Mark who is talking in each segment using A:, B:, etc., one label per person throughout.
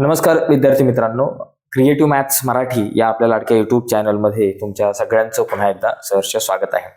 A: नमस्कार विद्यार्थी मित्रांनो. क्रिएटिव्ह मॅथ्स मराठी या आपल्या लाडक्या युट्यूब चॅनलमध्ये तुमच्या सगळ्यांचं पुन्हा एकदा सहर्ष स्वागत आहे.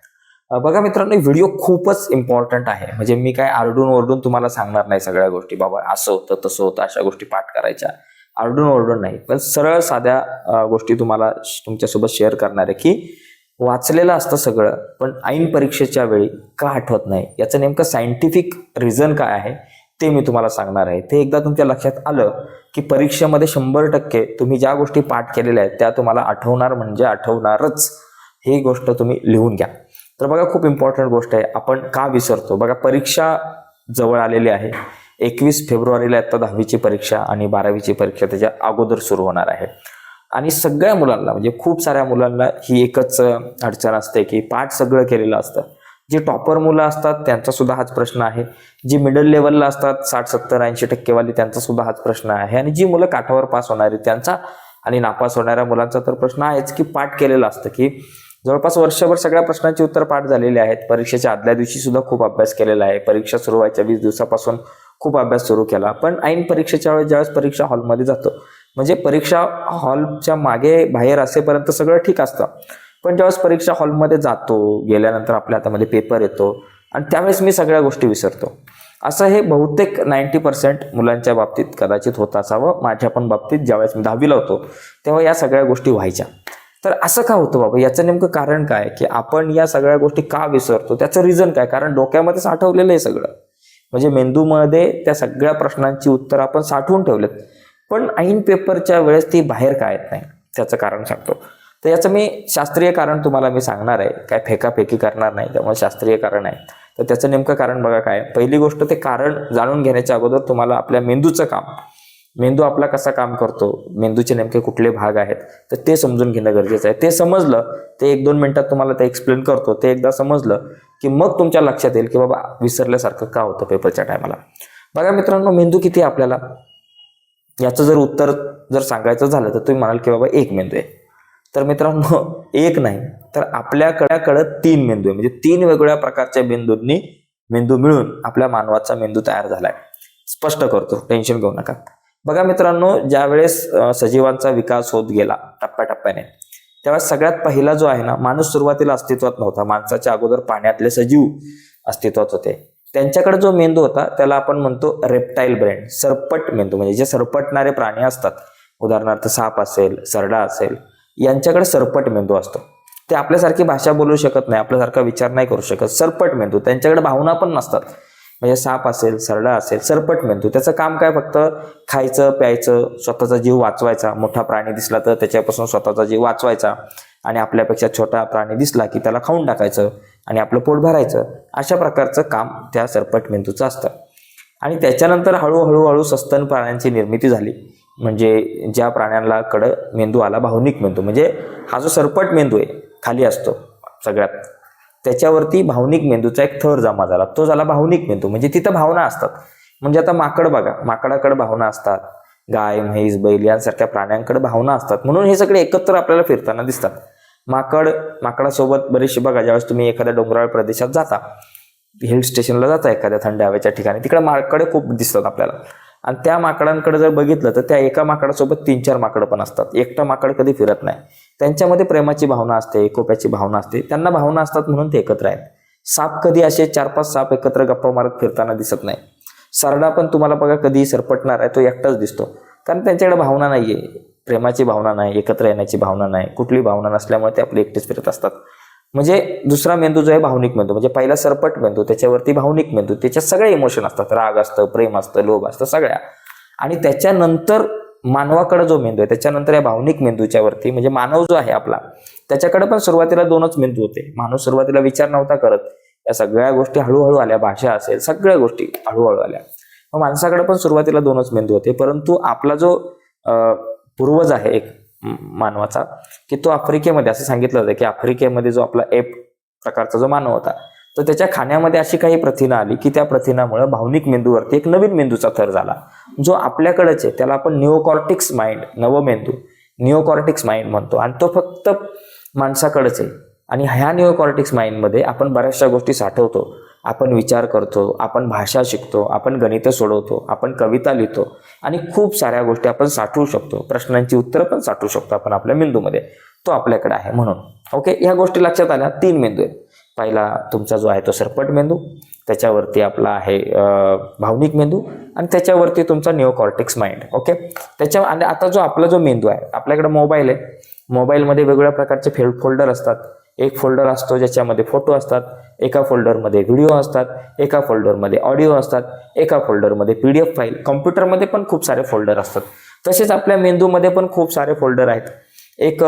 A: बघा मित्रांनो व्हिडिओ खूपच इम्पॉर्टंट आहे. म्हणजे मी काय आरडून ओरडून तुम्हाला सांगणार नाही सगळ्या गोष्टी. बाबा असं होतं तसं होतं अशा गोष्टी पाठ करायच्या. आरडून ओरडून नाही. पण सरळ साध्या गोष्टी तुम्हाला तुमच्यासोबत शेअर करणार आहे की वाचलेलं असतं सगळं पण ऐन परीक्षेच्या वेळी का आठवत नाही? याचं नेमकं सायंटिफिक रिझन काय आहे ते मी तुम्हाला सांगणार आहे. ते एकदा तुमच्या लक्षात आलं की परीक्षेमध्ये शंभर टक्के तुम्ही ज्या गोष्टी पाठ केलेल्या आहेत त्या तुम्हाला आठवणार म्हणजे आठवणारच. ही गोष्ट तुम्ही लिहून घ्या. तर बघा खूप इम्पॉर्टंट गोष्ट आहे. आपण का विसरतो? बघा परीक्षा जवळ आलेली आहे. एकवीस फेब्रुवारीला आता दहावीची परीक्षा आणि बारावीची परीक्षा त्याच्या अगोदर सुरू होणार आहे. आणि सगळ्या मुलांना म्हणजे खूप साऱ्या मुलांना ही एकच अडचण असते की पाठ सगळं केलेलं असतं. जे टॉपर मुलं असतात त्यांचा सुद्धा हाच प्रश्न आहे. जी मिडल लेवलला असतात साठ सत्तर ऐंशी टक्केवाली त्यांचा सुद्धा हाच प्रश्न आहे. आणि जी मुलं काठावर पास होणारी त्यांचा आणि नापास होणाऱ्या मुलांचा तर प्रश्न आहेच की पाठ केलेलं असतं की जवळपास वर्षभर सगळ्या प्रश्नांची उत्तर पाठ झालेली आहेत. परीक्षेच्या आदल्या दिवशी सुद्धा खूप अभ्यास केलेला आहे. परीक्षा सुरू व्हायच्या वीस दिवसापासून खूप अभ्यास सुरू केला. पण ऐन परीक्षेच्या वेळेस ज्यावेळेस परीक्षा हॉलमध्ये जातो म्हणजे परीक्षा हॉलच्या मागे बाहेर असेपर्यंत सगळं ठीक असतं. पण ज्यावेळेस परीक्षा हॉलमध्ये जातो गेल्यानंतर आपल्या हातामध्ये पेपर येतो आणि त्यावेळेस मी सगळ्या गोष्टी विसरतो. असं हे बहुतेक नाईंटी पर्सेंट मुलांच्या बाबतीत कदाचित होत असावं. माझ्या पण बाबतीत ज्यावेळेस मी दहावीला होतो तेव्हा या सगळ्या गोष्टी व्हायच्या. तर असं का होतं बाबा? याचं नेमकं कारण काय? की आपण या सगळ्या गोष्टी का विसरतो? त्याचं रिझन काय? कारण डोक्यामध्ये साठवलेलं आहे सगळं. म्हणजे मेंदूमध्ये त्या सगळ्या प्रश्नांची उत्तर आपण साठवून ठेवलेत. पण ऐन पेपरच्या वेळेस ती बाहेर का येत नाही. त्याचं कारण सांगतो. तर याचं मी शास्त्रीय कारण तुम्हाला मी सांगणार आहे. काय फेकाफेकी करणार नाही त्यामुळे शास्त्रीय कारण आहे. तर त्याचं नेमकं कारण बघा काय पहिली गोष्ट ते कारण जाणून घेण्याच्या अगोदर तुम्हाला आपल्या मेंदूचं काम. मेंदू आपला कसा काम करतो? मेंदूचे नेमके कुठले भाग आहेत? तर ते समजून घेणं गरजेचं आहे. ते समजलं ते एक दोन मिनिटात तुम्हाला ते एक्सप्लेन करतो. ते एकदा समजलं की मग तुमच्या लक्षात येईल की बाबा विसरल्यासारखं का होतं पेपरच्या टायमाला बघा मित्रांनो मेंदू किती आपल्याला? याचं जर उत्तर जर सांगायचं झालं तर तुम्ही म्हणाल की बाबा एक मेंदू आहे. तर मित्रांनो एक नाही तर आपल्याकडे तीन मेंदू आहे. म्हणजे तीन वेगवेगळ्या प्रकारच्या मेंदूंनी मेंदू मिळून आपल्या मानवाचा मेंदू तयार झालाय. स्पष्ट करतो टेन्शन घेऊ नका. बघा मित्रांनो ज्या वेळेस सजीवांचा विकास होत गेला टप्प्याटप्प्याने त्यावेळेस सगळ्यात पहिला जो आहे ना माणूस सुरुवातीला अस्तित्वात नव्हता. माणसाच्या अगोदर पाण्यातले सजीव अस्तित्वात होते. त्यांच्याकडे जो मेंदू होता त्याला आपण म्हणतो रेप्टाईल ब्रेन सरपट मेंदू. म्हणजे जे सरपटणारे प्राणी असतात उदाहरणार्थ साप असेल सरडा असेल यांच्याकडे सरपट मेंदू असतो. ते आपल्यासारखी भाषा बोलू शकत नाही आपल्यासारखा विचार नाही करू शकत. सरपट मेंदू त्यांच्याकडे भावना पण नसतात. म्हणजे साप असेल सरडा असेल सरपट मेंदू त्याचं काम काय फक्त खायचं प्यायचं स्वतःचा जीव वाचवायचा. मोठा प्राणी दिसला तर त्याच्यापासून स्वतःचा जीव वाचवायचा. आणि आपल्यापेक्षा छोटा प्राणी दिसला की त्याला खाऊन टाकायचं आणि आपलं पोट भरायचं. अशा प्रकारचं काम त्या सरपट मेंदूचं असतं. आणि त्याच्यानंतर हळूहळू हळू सस्तन प्राण्यांची निर्मिती झाली. म्हणजे ज्या प्राण्यांना कडं मेंदू आला भावनिक मेंदू म्हणजे हा जो सरपट मेंदू आहे खाली असतो सगळ्यात त्याच्यावरती भावनिक मेंदूचा एक थर जमा झाला. तो झाला भावनिक मेंदू म्हणजे तिथं भावना असतात. म्हणजे आता माकड बघा माकडाकडे भावना असतात. गाय म्हैस बैल यांसारख्या प्राण्यांकडे भावना असतात. म्हणून हे सगळे एकत्र आपल्याला फिरताना दिसतात. माकड माकडासोबत बरेचसे बघा ज्यावेळेस तुम्ही एखाद्या डोंगराळ प्रदेशात जाता हिल स्टेशनला जाता एखाद्या थंड हवेच्या ठिकाणी तिकडे माकडे खूप दिसतात आपल्याला. आणि त्या माकडांकडे जर बघितलं तर त्या एका माकडासोबत तीन चार माकडं पण असतात. एकटा माकड कधी फिरत नाही. त्यांच्यामध्ये प्रेमाची भावना असते एकोप्याची भावना असते. त्यांना भावना असतात म्हणून ते एकत्र आहेत. साप कधी असे चार पाच साप एकत्र गप्पा मारत फिरताना दिसत नाही. सरडा पण तुम्हाला बघा कधी सरपटणार आहे तो एकटाच दिसतो. कारण त्यांच्याकडे भावना नाही आहे प्रेमाची भावना नाही एकत्र येण्याची भावना नाही. कुठली भावना नसल्यामुळे ते आपले एकटेच फिरत असतात. म्हणजे दुसरा मेंदू जो आहे भावनिक मेंदू म्हणजे पहिला सरपट मेंदू त्याच्यावरती भावनिक मेंदू त्याच्यात सगळे इमोशन असतात. राग असतं प्रेम असतं लोभ असतं सगळ्या. आणि त्याच्यानंतर मानवाकडे जो मेंदू आहे त्याच्यानंतर या भावनिक मेंदूच्या वरती म्हणजे मानव जो आहे आपला त्याच्याकडे पण सुरुवातीला दोनच मेंदू होते. माणूस सुरुवातीला विचार नव्हता करत. या सगळ्या गोष्टी हळूहळू आल्या भाषा असेल सगळ्या गोष्टी हळूहळू आल्या. मग माणसाकडे पण सुरुवातीला दोनच मेंदू होते परंतु आपला जो पूर्वज आहे एक मानवाचा की तो आफ्रिकेमध्ये असं सांगितलं जातं की आफ्रिकेमध्ये जो आपला एप प्रकारचा जो मानव होता तर त्याच्या खाण्यामध्ये अशी काही प्रथिनं आली की त्या प्रथिनामुळे भावनिक मेंदूवरती एक नवीन मेंदूचा थर झाला जो आपल्याकडेच आहे. त्याला आपण निओकॉर्टिक्स माइंड नवमेंदू निओकॉर्टिक्स माइंड म्हणतो. आणि तो फक्त माणसाकडेच आहे. आणि ह्या निओकॉर्टिक्स माइंडमध्ये आपण बऱ्याचशा गोष्टी साठवतो. आपण विचार करतो आपण भाषा शिकतो आपण गणितं सोडवतो आपण कविता लिहितो. आणि खूप साऱ्या गोष्टी आपण साठवू शकतो. प्रश्नांची उत्तरं पण साठवू शकतो आपण आपल्या मेंदूमध्ये. तो आपल्याकडे आहे म्हणून. ओके? ह्या गोष्टी लक्षात आल्या. तीन मेंदू आहेत. पहिला तुमचा जो आहे तो सरपट मेंदू. त्याच्यावरती आपला आहे भावनिक मेंदू. आणि त्याच्यावरती तुमचा निओकॉर्टिक्स माइंड ओके? त्याच्या आणि आता जो आपला जो मेंदू आहे आपल्याकडे मोबाईल आहे. मोबाईलमध्ये वेगवेगळ्या प्रकारचे फेल फोल्डर असतात. एक फोल्डर असतो ज्याच्यामध्ये फोटो असतात एका फोल्डरमध्ये व्हिडिओ असतात एका फोल्डरमध्ये ऑडिओ असतात एका फोल्डरमध्ये पी डी एफ फाईल कॉम्प्युटरमध्ये पण खूप सारे फोल्डर असतात. तसेच आपल्या मेंदूमध्ये पण खूप सारे फोल्डर आहेत. एक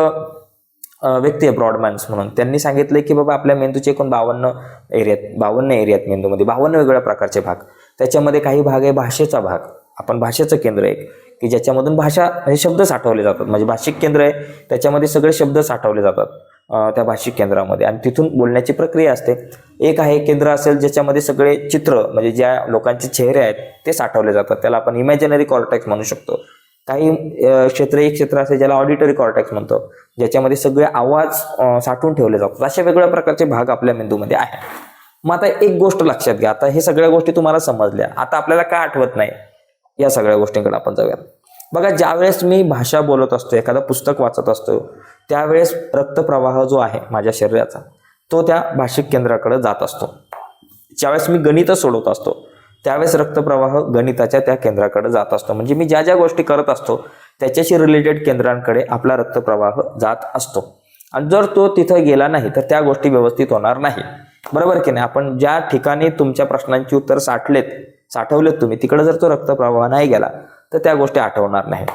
A: व्यक्ती आहे ब्रॉडमॅन्स म्हणून. त्यांनी सांगितलं की बाबा आपल्या मेंदूचे एकूण बावन्न एरियात बावन्न एरियात मेंदूमध्ये. बावन्न वेगवेगळ्या प्रकारचे भाग. त्याच्यामध्ये काही भाग आहे भाषेचा भाग. आपण भाषेचं केंद्र आहे की ज्याच्यामधून भाषा हे शब्द साठवले जातात. म्हणजे भाषिक केंद्र आहे त्याच्यामध्ये सगळे शब्द साठवले जातात. त्या भाषिक केंद्रामध्ये. आणि तिथून बोलण्याची प्रक्रिया असते. एक आहे केंद्र असेल ज्याच्यामध्ये सगळे चित्र म्हणजे ज्या लोकांचे चेहरे आहेत ते साठवले जातात. त्याला आपण इमॅजिनरी कॉर्टॅक्स म्हणू शकतो. काही क्षेत्र एक क्षेत्र असेल ज्याला ऑडिटरी कॉर्टॅक्स म्हणतो ज्याच्यामध्ये सगळे आवाज साठवून ठेवले जातात. अशा वेगवेगळ्या प्रकारचे भाग आपल्या मेंदूमध्ये आहे मग आता एक गोष्ट लक्षात घ्या. आता हे सगळ्या गोष्टी तुम्हाला समजल्या. आता आपल्याला काय आठवत नाही या सगळ्या गोष्टींकडे आपण जाऊयात. बघा ज्यावेळेस मी भाषा बोलत असतो एखादं पुस्तक वाचत असतो त्यावेळेस रक्तप्रवाह जो आहे माझ्या शरीराचा तो त्या भाषिक केंद्राकडे जात असतो. ज्यावेळेस मी गणित सोडवत असतो त्यावेळेस रक्तप्रवाह गणिताच्या त्या केंद्राकडे जात असतो. म्हणजे मी ज्या ज्या गोष्टी करत असतो त्याच्याशी रिलेटेड केंद्रांकडे आपला रक्तप्रवाह जात असतो. आणि जर तो तिथं गेला नाही तर त्या गोष्टी व्यवस्थित होणार नाही. बरोबर की नाही? आपण ज्या ठिकाणी तुमच्या प्रश्नांची उत्तर साठलेत साठवलेत तुम्ही तिकडे जर तो रक्तप्रवाह नाही गेला तर त्या गोष्टी आठवणार नाही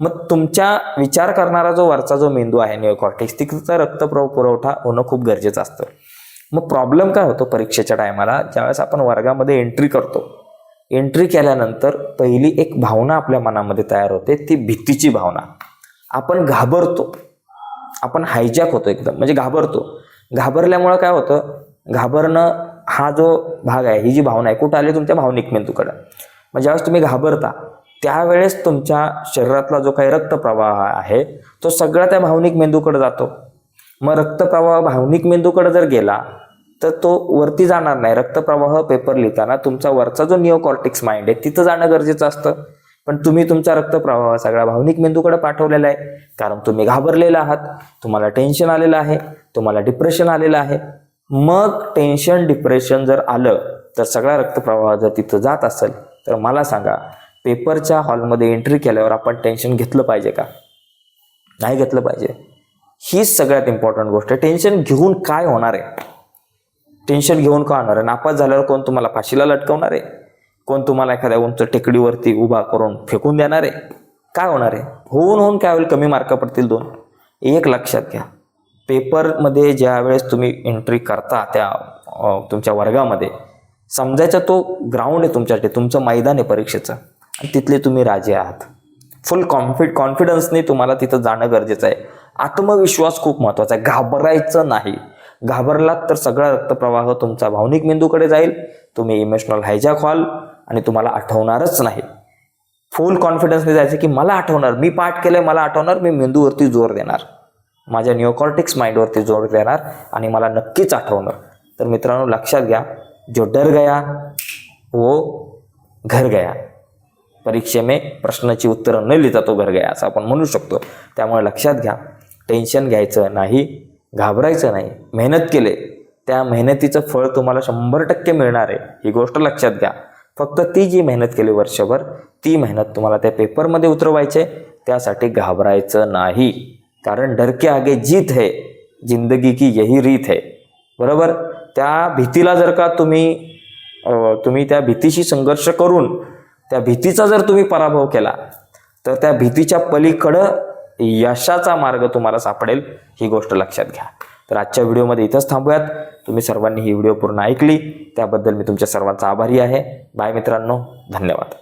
A: मग तुमच्या विचार करणारा जो वरचा जो मेंदू आहे निओकॉर्टेक्स तिथचा रक्तप्रव पुरवठा होणं खूप गरजेचं असतं. मग प्रॉब्लेम काय होतो परीक्षेच्या टायमाला ज्यावेळेस आपण वर्गामध्ये एंट्री करतो. एंट्री केल्यानंतर पहिली एक भावना आपल्या मनामध्ये तयार होते ती भीतीची भावना. आपण घाबरतो. आपण हायजॅक होतो एकदम. म्हणजे घाबरतो. घाबरल्यामुळं काय होतं? घाबरणं हा जो भाग आहे ही जी भावना आहे कुठं आली? तुमच्या भावनिक मेंदूकडं. मग ज्यावेळेस तुम्ही घाबरता त्यावेळेस तुमच्या शरीरातला जो काही रक्तप्रवाह आहे तो सगळा त्या भावनिक मेंदूकडे जातो. मग रक्तप्रवाह भावनिक मेंदूकडे जर गेला तर तो वरती जाणार नाही. रक्तप्रवाह पेपर लिहिताना तुमचा वरचा जो निओकॉर्टिक्स माइंड आहे तिथं जाणं गरजेचं असतं. पण तुम्ही तुमचा रक्तप्रवाह सगळा भावनिक मेंदूकडे पाठवलेला आहे. कारण तुम्ही घाबरलेला आहात. तुम्हाला टेन्शन आलेलं आहे. तुम्हाला डिप्रेशन आलेलं आहे. मग टेन्शन डिप्रेशन जर आलं तर सगळा रक्तप्रवाह जर तिथं जात असेल तर मला सांगा पेपरच्या हॉलमध्ये एंट्री केल्यावर आपण टेन्शन घेतलं पाहिजे का? नाही घेतलं पाहिजे. हीच सगळ्यात इम्पॉर्टंट गोष्ट. आहे टेन्शन घेऊन काय होणार आहे? टेन्शन घेऊन का होणार आहे? नापास झाल्यावर कोण तुम्हाला फाशीला लटकवणार आहे? कोण तुम्हाला एखाद्या उंच टेकडीवरती उभा करून फेकून देणार आहे? काय होणार आहे? होऊन होऊन काय होईल? कमी मार्क पडतील दोन. एक लक्षात घ्या. पेपरमध्ये ज्यावेळेस तुम्ही एंट्री करता त्या तुमच्या वर्गामध्ये समजायचा तो ग्राउंड आहे तुमच्यासाठी. तुमचं मैदान आहे परीक्षेचं. तिथले तुम्ही राजे आहात. फुल कॉन्फिड कॉन्फिडन्सने तुम्हाला तिथं जाणं गरजेचं आहे. आत्मविश्वास खूप महत्त्वाचा आहे. घाबरायचं नाही. घाबरलात तर सगळा रक्तप्रवाह तुमचा भावनिक मेंदूकडे जाईल. तुम्ही इमोशनल हायजॅक व्हाल आणि तुम्हाला आठवणारच नाही. फुल कॉन्फिडन्सने जायचं की मला आठवणार. मी पाठ केलंय मला आठवणार. मी मेंदूवरती जोर देणार. माझ्या न्यूकॉर्टिक्स माइंडवरती जोर देणार आणि मला नक्कीच आठवणार. तर मित्रांनो लक्षात घ्या. जो डर गया वो घर गया. परीक्षेने प्रश्नाची उत्तरं न लिहिता तो घर गया असं आपण म्हणू शकतो. त्यामुळे लक्षात घ्या टेन्शन घ्यायचं नाही घाबरायचं नाही. मेहनत केले त्या मेहनतीचं फळ तुम्हाला शंभर टक्के मिळणार आहे ही गोष्ट लक्षात घ्या. फक्त ती जी मेहनत केली वर्षभर ती मेहनत तुम्हाला त्या पेपरमध्ये उतरवायचे त्यासाठी घाबरायचं नाही. कारण डरके आगे जीत है जिंदगी की यही रीत है. बरोबर? त्या भीतीला जर का तुम्ही तुम्ही त्या भीतीशी संघर्ष करून त्या भीतीचा जर तुम्ही पराभव केला तर त्या भीतीच्या पलीकडं यशाचा मार्ग तुम्हाला सापडेल ही गोष्ट लक्षात घ्या. तर आजच्या व्हिडिओमध्ये इथंच थांबूयात. तुम्ही सर्वांनी ही व्हिडिओ पूर्ण ऐकली त्याबद्दल मी तुमच्या सर्वांचा आभारी आहे. बाय मित्रांनो धन्यवाद.